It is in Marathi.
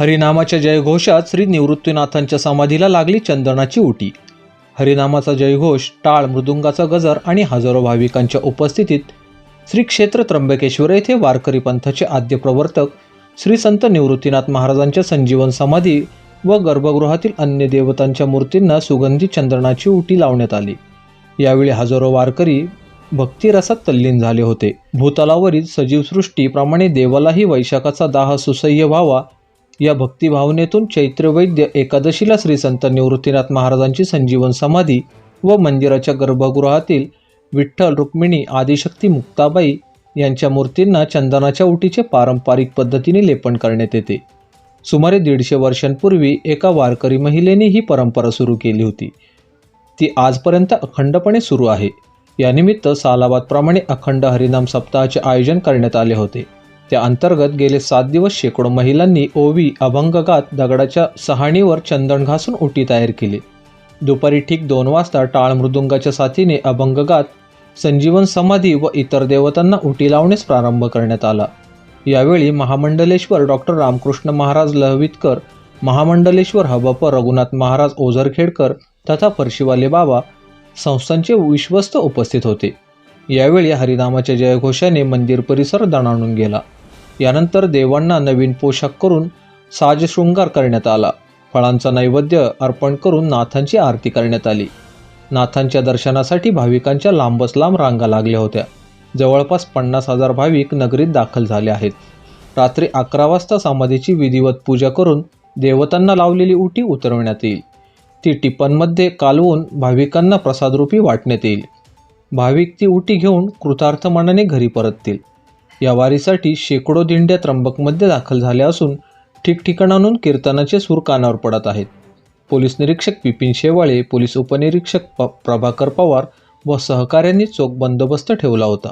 हरिनामाच्या जयघोषात श्री निवृत्तीनाथांच्या समाधीला लागली चंदनाची उटी. हरिनामाचा जयघोष टाळ मृदुंगाचा गजर आणि हजारो भाविकांच्या उपस्थितीत श्री क्षेत्र त्र्यंबकेश्वर येथे वारकरी पंथाचे आद्य प्रवर्तक श्री संत निवृत्तीनाथ महाराजांच्या संजीवन समाधी व गर्भगृहातील अन्य देवतांच्या मूर्तींना सुगंधी चंदनाची उटी लावण्यात आली. यावेळी हजारो वारकरी भक्तिरसात तल्लीन झाले होते. भूतलावरील सजीव सृष्टीप्रमाणे देवालाही वैशाखाचा दाह सुसह्य व्हावा या भक्तिभावनेतून चैत्रवैद्य एकादशीला श्री संत निवृत्तीनाथ महाराजांची संजीवन समाधी व मंदिराच्या गर्भगृहातील विठ्ठल रुक्मिणी आदिशक्ती मुक्ताबाई यांच्या मूर्तींना चंदनाच्या उटीचे पारंपरिक पद्धतीने लेपन करण्यात येते. सुमारे दीडशे वर्षांपूर्वी एका वारकरी महिलेने ही परंपरा सुरू केली होती. ती आजपर्यंत अखंडपणे सुरू आहे. यानिमित्त सालाबादप्रमाणे अखंड हरिनाम सप्ताहाचे आयोजन करण्यात आले होते. त्या अंतर्गत गेले सात दिवस शेकडो महिलांनी ओवी अभंगगात दगडाच्या सहाणीवर चंदन घासून उटी तयार केली. दुपारी ठीक दोन वाजता टाळ मृदुंगाच्या साथीने अभंगगात संजीवन समाधी व इतर देवतांना उटी लावण्यास प्रारंभ करण्यात आला. यावेळी महामंडलेश्वर डॉक्टर रामकृष्ण महाराज लहवितकर महामंडलेश्वर हबप रघुनाथ महाराज ओझरखेडकर तथा परशिवाले बाबा संस्थांचे विश्वस्त उपस्थित होते. यावेळी हरिनामाच्या जयघोषाने मंदिर परिसर दणाणून गेला. यानंतर देवांना नवीन पोशाख करून साजशृंगार करण्यात आला. फळांचा नैवेद्य अर्पण करून नाथांची आरती करण्यात आली. नाथांच्या दर्शनासाठी भाविकांच्या लांबच लांब रांगा लागल्या होत्या. जवळपास पन्नास हजार भाविक नगरीत दाखल झाले आहेत. रात्री अकरा वाजता समाधीची विधिवत पूजा करून देवतांना लावलेली उटी उतरवण्यात येईल. ती टिपणमध्ये कालवून भाविकांना प्रसादरूपी वाटण्यात येईल. भाविक ती उटी घेऊन कृतार्थ मनाने घरी परततील. या वारीसाठी शेकडो दिंड्या त्र्यंबकमध्ये दाखल झाल्या असून ठिकठिकाणाहून कीर्तनाचे सूर कानावर पडत आहेत. पोलीस निरीक्षक बिपिन शेवाळे पोलीस उपनिरीक्षक प प्रभाकर पवार व सहकाऱ्यांनी चोख बंदोबस्त ठेवला होता.